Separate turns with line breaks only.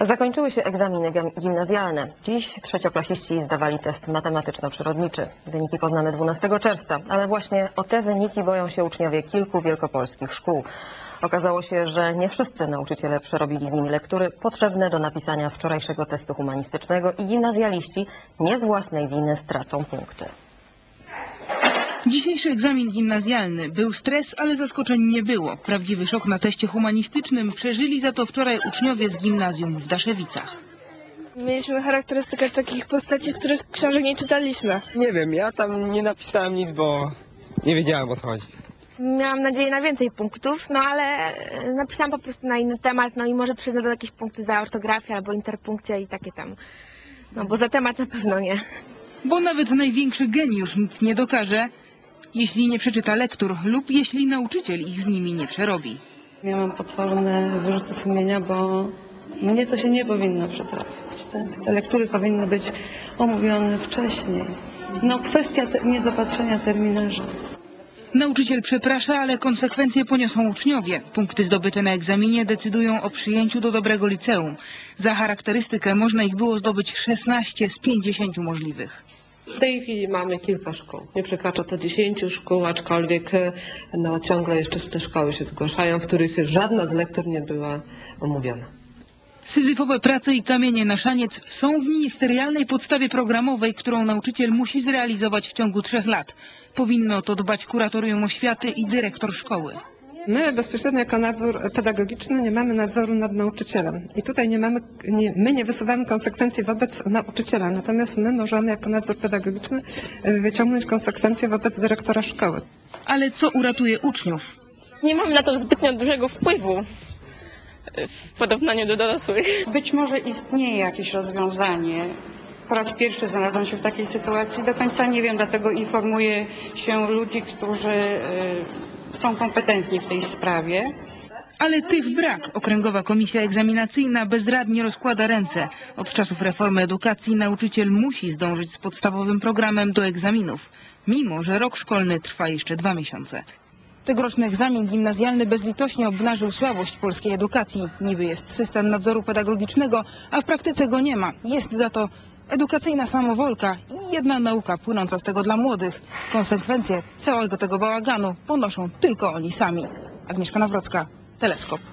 Zakończyły się egzaminy gim- gimnazjalne. Dziś trzecioklasiści zdawali test matematyczno-przyrodniczy. Wyniki poznamy 12 czerwca, ale właśnie o te wyniki boją się uczniowie kilku wielkopolskich szkół. Okazało się, że nie wszyscy nauczyciele przerobili z nimi lektury potrzebne do napisania wczorajszego testu humanistycznego i gimnazjaliści nie z własnej winy stracą punkty.
Dzisiejszy egzamin gimnazjalny był stres, ale zaskoczeń nie było. Prawdziwy szok na teście humanistycznym przeżyli za to wczoraj uczniowie z gimnazjum w Daszewicach.
Mieliśmy charakterystykę takich postaci, których książek nie czytaliśmy.
Nie wiem, ja tam nie napisałem nic, bo nie wiedziałem o co chodzi.
Miałam nadzieję na więcej punktów, no ale e, napisałam po prostu na inny temat, no i może przyznać jakieś punkty za ortografię albo interpunkcję i takie tam. No bo za temat na pewno nie.
Bo nawet największy geniusz nic nie dokaże, jeśli nie przeczyta lektur lub jeśli nauczyciel ich z nimi nie przerobi.
Miałam potworne wyrzuty sumienia, bo mnie to się nie powinno przytrafić. Te, te lektury powinny być omówione wcześniej. No kwestia te, niedopatrzenia terminarzy.
Nauczyciel przeprasza, ale konsekwencje poniosą uczniowie. Punkty zdobyte na egzaminie decydują o przyjęciu do dobrego liceum. Za charakterystykę można ich było zdobyć 16 z 50 możliwych.
W tej chwili mamy kilka szkół. Nie przekracza to 10 szkół, aczkolwiek e, no, ciągle jeszcze te szkoły się zgłaszają, w których żadna z lektur nie była omówiona.
Syzyfowe prace i kamienie na szaniec są w ministerialnej podstawie programowej, którą nauczyciel musi zrealizować w ciągu trzech lat. Powinno to dbać kuratorium oświaty i dyrektor szkoły.
My bezpośrednio jako nadzór pedagogiczny nie mamy nadzoru nad nauczycielem i tutaj nie mamy, nie, my nie wysuwamy konsekwencji wobec nauczyciela, natomiast my możemy jako nadzór pedagogiczny y, wyciągnąć konsekwencje wobec dyrektora szkoły.
Ale co uratuje uczniów?
Nie mam na to zbytnio dużego wpływu e, w porównaniu do dorosłych.
Być może istnieje jakieś rozwiązanie. Po raz pierwszy znalazłam się w takiej sytuacji. Do końca nie wiem, dlatego informuję się ludzi, którzy y, są kompetentni w tej sprawie.
Ale tych brak. Okręgowa Komisja Egzaminacyjna bezradnie rozkłada ręce. Od czasów reformy edukacji nauczyciel musi zdążyć z podstawowym programem do egzaminów, mimo że rok szkolny trwa jeszcze dwa miesiące. Tegoroczny egzamin gimnazjalny bezlitośnie obnażył słabość polskiej edukacji. Niby jest system nadzoru pedagogicznego, a w praktyce go nie ma. Jest za to edukacyjna samowolka i jedna nauka płynąca z tego dla młodych. Konsekwencje całego tego bałaganu ponoszą tylko oni sami. Agnieszka Nawrocka, Teleskop.